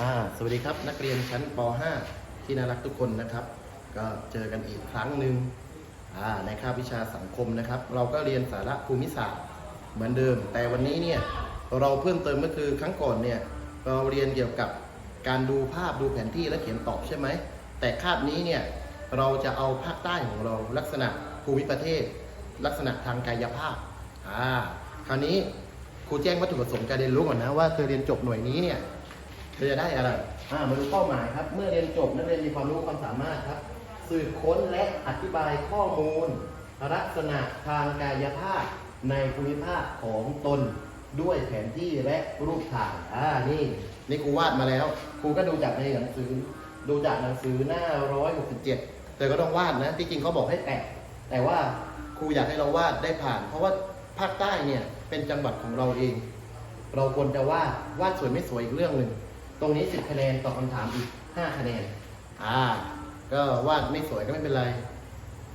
อ่าสวัสดีครับนักเรียนชั้นป .5 ที่น่ารักทุกคนนะครับ ก็เจอกันอีกครั้งหนึ่งอ่าในคาบวิชาสังคมนะครับ เราก็เรียนสาระภูมิศาสตร์เหมือนเดิม แต่วันนี้เนี่ยเราเพิ่มเติมก็คือครั้งก่อนเนี่ยเราเรียนเกี่ยวกับการดูภาพดูแผนที่และเขียนตอบใช่ไหม แต่คาบนี้เนี่ยเราจะเอาภาคใต้ของเราลักษณะภูมิประเทศ ลักษณะทางกายภาพอ่าคราวนี้ครูแจ้งวัตถุประสงค์การเรียนรู้ก่อนนะว่าเธอเรียนจบหน่วยนี้เนี่ย เธอจะได้อะไรอ่ามาดูเป้าหมายครับ เมื่อเรียนจบนักเรียนมีความรู้ความสามารถครับ สืบค้นและอธิบายข้อมูล ลักษณะทางกายภาพในภูมิภาคของตนด้วยแผนที่และรูปถ่ายอ่านี่นี่ครูวาดมาแล้ว ครูก็ดูจากในหนังสือ ดูจากหนังสือหน้า 167เธอก็ต้องวาดนะ ที่จริงเขาบอกให้แตะแต่ว่าครูอยากให้เราวาดได้ผ่าน เพราะว่าภาคใต้เนี่ยเป็นจังหวัดของเราเอง เราควรจะวาดวาดสวยไม่สวยอีกเรื่องหนึ่ง ตรงนี้10คะแนนตอบคำถามอีก5คะแนน อ่า ก็วาดไม่สวยก็ไม่เป็นไร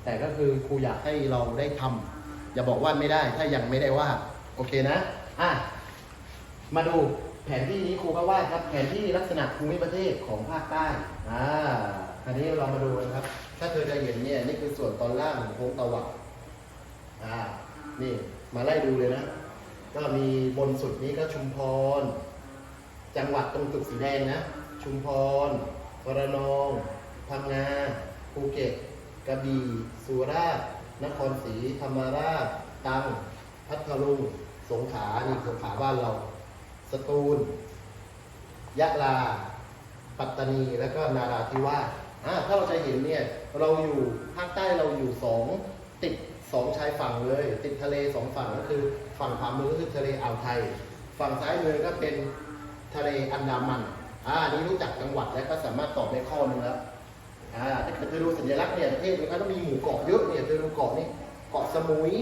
แต่ก็คือครูอยากให้เราได้ทำอย่าบอกวาดไม่ได้ ถ้ายังไม่ได้วาดโอเคนะ อะ มาดูแผนที่นี้ครูก็วาดครับ แผนที่ลักษณะภูมิประเทศของภาคใต้ อ่า คราวนี้เรามาดูนะครับ ถ้าเธอจะเห็นเนี่ยนี่คือส่วนตอนล่างของโค้งตะวันอ่า นี่มาไล่ดูเลยนะ ก็มีบนสุดนี้ก็ชุมพร จังหวัดตรงจุดสีแดงนะ ชุมพรระนองพังงา ภูเก็ต กระบี่ สุราษฎร์ นครศรีธรรมราช ตรัง พัทลุง สงขลา นี่สงขลาบ้านเรา สตูล ยะลา ปัตตานี แล้วก็นาราธิวาสอ่าถ้าเราจะเห็นเนี่ย เราอยู่ภาคใต้เราอยู่สองติดสองชายฝั่งเลย ติดทะเลสองฝั่งก็คือ ฝั่งขวามือก็คือทะเลอ่าวไทย ฝั่งซ้ายมือก็เป็น ทะเลอันดามันอ่านี้รู้จักจังหวัดแล้วก็สามารถตอบได้ข้อนึงแล้วอ่าถ้าเกิดเธอดูสัญลักษณ์เนี่ยประเทศมันก็ต้องมีหมู่เกาะเยอะเนี่ยเธอดูเกาะนี่เกาะสมุย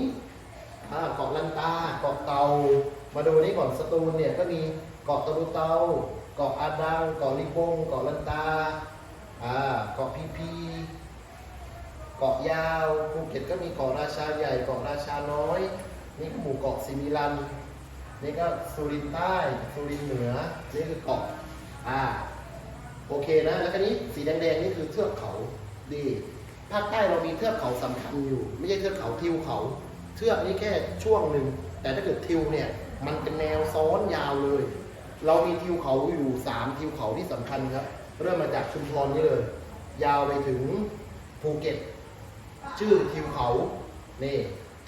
อ่าเกาะลันตาเกาะเตามาดูนี่ก่อนสตูลเนี่ยก็มีเกาะตะลุเตาเกาะอาดังเกาะลิบงเกาะลันตาอ่าเกาะพีพีเกาะยาวภูเก็ตก็มีเกาะราชาใหญ่เกาะราชาน้อยนี่ก็หมู่เกาะสิมิลัน นี่ก็สุรินทร์ใต้สุรินทร์เหนือนี่คือเกาะอ่าโอเคนะ แล้วก็นี้สีแดงๆนี่คือเทือกเขาดีภาคใต้เรามีเทือกเขาสำคัญอยู่ ไม่ใช่เทือกเขาทิวเขาเทือกนี้แค่ช่วงหนึ่งแต่ถ้าเกิดทิวเนี่ยมันเป็นแนวซ้อนยาวเลย เรามีทิวเขาอยู่สามทิวเขาที่สำคัญครับเริ่มมาจากชุมพรนี่เลย ยาวไปถึงภูเก็ต ชื่อทิวเขานี่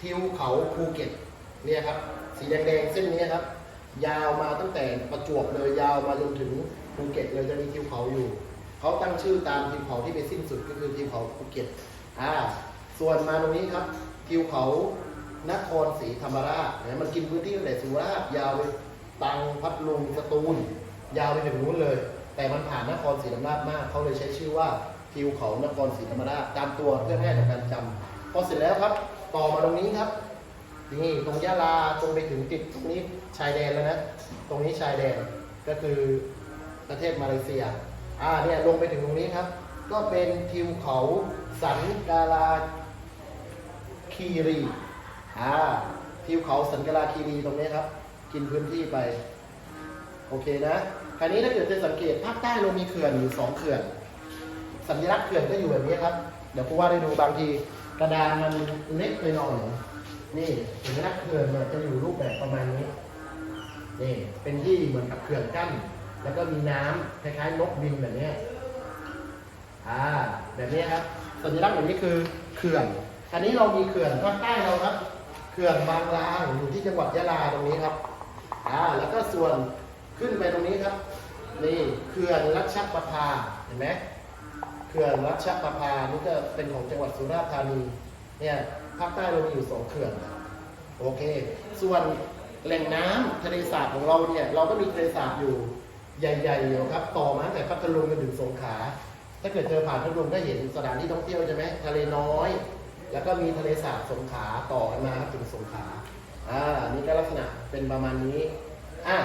ทิวเขาภูเก็ตเนี่ยครับ สีแดงๆเส้นนี้ครับ ยาวมาตั้งแต่ประจวบเลยยาวมาจนถึงภูเก็ตเลยจะมีทิวเขาอยู่ เขาตั้งชื่อตามทิวเขาที่ไปสิ้นสุดก็คือทิวเขาภูเก็ตอ่าส่วนมาตรงนี้ครับทิวเขานครศรีธรรมราชเนี่ยมันกินพื้นที่ตั้งแต่สุราษฎร์ยาวไปตังพัทลุงสตูล ยาวไปถึงนู้นเลย แต่มันผ่านนครศรีธรรมราชมากเขาเลยใช้ชื่อว่าทิวเขานครศรีธรรมราชตามตัวเพื่อง่ายต่อการจำพอเสร็จแล้วครับ ต่อมาตรงนี้ครับ นี่ตรงยะลาตรงไปถึงติดตรงนี้ชายแดนแล้วนะ ตรงนี้ชายแดนก็คือประเทศมาเลเซีย อ่าเนี่ยลงไปถึงตรงนี้ครับ ก็เป็นทิวเขาสันกาลาคีรี อ่าทิวเขาสันกาลาคีรีตรงนี้ครับ กินพื้นที่ไป โอเคนะ คราวนี้ถ้าเกิดจะสังเกตภาคใต้เรามีเขื่อนอยู่สองเขื่อน สัญลักษณ์เขื่อนก็อยู่แบบนี้ครับ เดี๋ยวผู้ว่าได้ดูบางทีกระดานมันเล็กไปหน่อย นี่สัญลักษณ์เขื่อนเนี่ยจะอยู่รูปแบบประมาณนี้ นี่ เป็นที่เหมือนกับเขื่อนกั้น แล้วก็มีน้ำคล้ายๆนกบินแบบนี้อ่า แบบนี้ครับ สัญลักษณ์แบบนี้คือเขื่อน อันนี้เรามีเขื่อนภาคใต้เราครับ เขื่อนบางลางอยู่ที่จังหวัดยะลาตรงนี้ครับ อ่า แล้วก็ส่วนขึ้นไปตรงนี้ครับ นี่เขื่อนรัชประภา เห็นไหมเขื่อนรัชประภา นี่ก็เป็นของจังหวัดสุราษฎร์ธานี เนี่ย ภาคใต้เรามีอยู่สองเขื่อนโอเค ส่วนแหล่งน้ำทะเลสาบของเราเนี่ย เราก็มีทะเลสาบอยู่ใหญ่ๆอยู่ครับ ต่อมาตั้งแต่พัทลุงจนถึงสงขลาถ้าเกิดเจอผ่านพัทลุงก็เห็นสถานที่ท่องเที่ยวใช่ไหมทะเลน้อย แล้วก็มีทะเลสาบสงขลาต่อมาครับถึงสงขลาอ่านี่ก็ลักษณะเป็นประมาณนี้อะ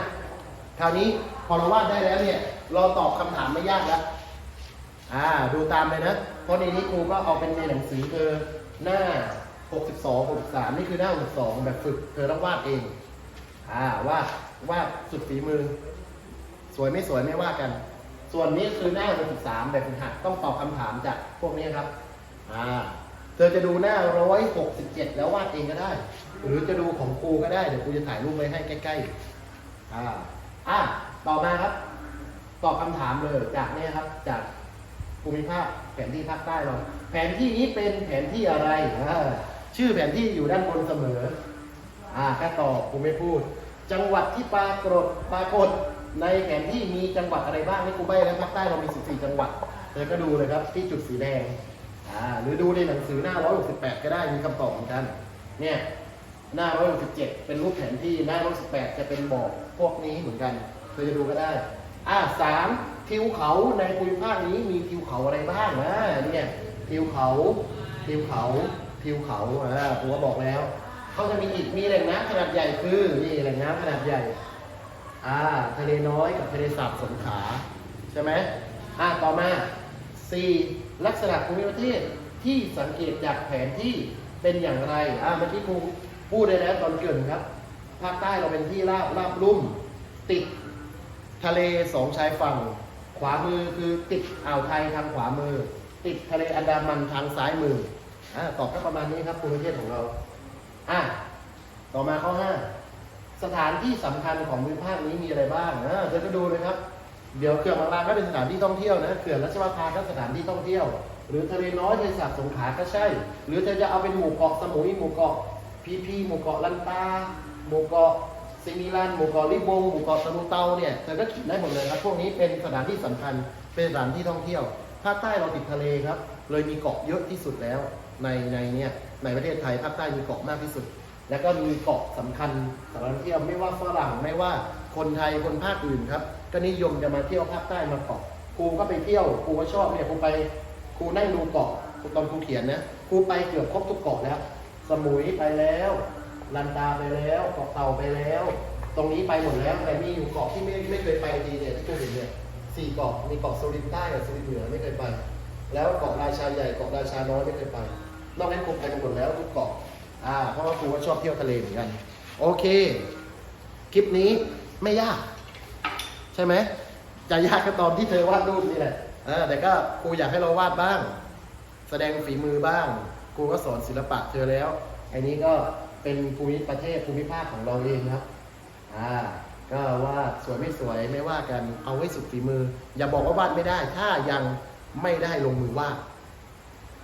คราวนี้พอเราวาดได้แล้วเนี่ย เราตอบคำถามไม่ยากแล้วอ่าดูตามเลยนะเพราะในนี้ครูก็เอาเป็นในหนังสือคือหน้า 62 63 นี่คือหน้า 62 แบบฝึก เธอต้องวาดเอง อ่าวาดวาดสุดฝีมือ สวยไม่สวยไม่ว่ากัน ส่วนนี้คือหน้าแบบ13แบบฝึกหัดต้องตอบคำถามจากพวกนี้ครับ อ่า เธอจะดูหน้า 167 แล้ววาดเองก็ได้ หรือจะดูของครูก็ได้ เดี๋ยวครูจะถ่ายรูปไว้ให้ใกล้ๆ อ่า อะต่อมาครับ ตอบคำถามเลยจากเนี่ยครับ จากภูมิภาคแผนที่ภาคใต้เรา แผนที่นี้เป็นแผนที่อะไรอ่า ชื่อแผนที่อยู่ด้านบนเสมอ อ่าแค่ตอบครูไม่พูด จังหวัดที่ปรากฏปรากฏในแผนที่มีจังหวัดอะไรบ้างนี่ครูใบ้แล้วภาคใต้เรามี 14 จังหวัดเธอก็ดูเลยครับที่จุดสีแดง อ่า หรือดูในหนังสือหน้า 168 ก็ได้มีคำตอบเหมือนกัน เนี่ย หน้า 167 เป็นรูปแผนที่หน้า 168 จะเป็นบอกพวกนี้เหมือนกันเธอจะดูก็ได้ อ่าสามทิวเขาในภูมิภาคนี้มีทิวเขาอะไรบ้างนะเนี่ยทิวเขาทิวเขา ทิวเขาอ่าผมก็บอกแล้วเขาจะมีอีกมีแหล่งน้ำขนาดใหญ่คือนี่แหล่งน้ำขนาดใหญ่อ่าทะเลน้อยกับทะเลสาบสงขลาใช่ไหมอ่าต่อมา 4. ลักษณะภูมิประเทศที่สังเกตจากแผนที่เป็นอย่างไรอ่าเมื่อกี้ครูพูดได้แล้วตอนเกินครับภาคใต้เราเป็นที่ราบราบลุ่ม ติดทะเลสองชายฝั่ง ขวามือคือติดอ่าวไทยทางขวามือ ติดทะเลอันดามันทางซ้ายมือ อ่าตอบก็ประมาณนี้ครับภูมิประเทศของเรา อ่าต่อมาข้อ5สถานที่สำคัญของภูมิภาคนี้มีอะไรบ้างอ่าเธอก็ดูเลยครับเดี๋ยวเขื่อนบางลาก็เป็นสถานที่ท่องเที่ยวนะเขื่อนรัชประภาก็สถานที่ท่องเที่ยว หรือทะเลน้อยทะเลสาบสงขลาก็ใช่ หรือเธอจะเอาเป็นหมู่เกาะสมุยหมู่เกาะพีพีหมู่เกาะลันตาหมู่เกาะซิมิลันหมู่เกาะลิบงหมู่เกาะตะลุเตาเนี่ยเธอก็ขีดได้หมดเลยครับพวกนี้เป็นสถานที่สำคัญเป็นสถานที่ท่องเที่ยวภาคใต้เราติดทะเลครับ เลยมีเกาะเยอะที่สุดแล้ว ในในเนี่ยในประเทศไทยภาคใต้มีเกาะมากที่สุด แล้วก็มีเกาะสำคัญสำหรับเที่ยวไม่ว่าฝรั่งไม่ว่าคนไทยคนภาคอื่นครับ ก็นิยมจะมาเที่ยวภาคใต้มาเกาะครูก็ไปเที่ยวครูก็ชอบเนี่ยครูไปครูนั่งดูเกาะตอนครูเขียนนะครูไปเกือบครบทุกเกาะแล้ว สมุยไปแล้วลันตาไปแล้วเกาะเต่าไปแล้ว ตรงนี้ไปหมดแล้วแต่มีอยู่เกาะที่ไม่ไม่เคยไปดีเนี่ยที่ครูเห็นเนี่ยสี่เกาะมีเกาะโซลินใต้กับโซลินเหนือไม่เคยไป แล้วเกาะราชาใหญ่เกาะราชาน้อยไม่เคยไป นอกนั้นครูไปกันหมดแล้วทุกเกาะอ่าเพราะว่าครูก็ชอบเที่ยวทะเลเหมือนกัน โอเค คลิปนี้ไม่ยาก ใช่ไหมจะยากก็ตอนที่เธอวาดรูปนี่แหละอ่าแต่ก็ครูอยากให้เราวาดบ้าง แสดงฝีมือบ้างครูก็สอนศิลปะเธอแล้วอันนี้ก็เป็นภูมิประเทศภูมิภาคของเราเองครับอ่าก็วาดสวยไม่สวยไม่ว่ากันเอาไว้สุดฝีมือ อย่าบอกว่าวาดไม่ได้ ถ้ายัง ไม่ได้ลงมือวาด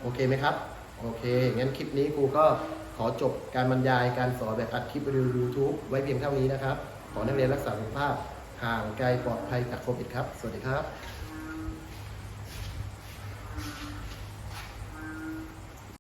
โอเคไหมครับ โอเค งั้นคลิปนี้ครูก็ขอจบการบรรยายการสอนแบบอัดคลิปรีวิวยูทูบไว้เพียงเท่านี้นะครับ ขอนักเรียนรักษาสุขภาพห่างไกลปลอดภัยจากโควิดครับ สวัสดีครับ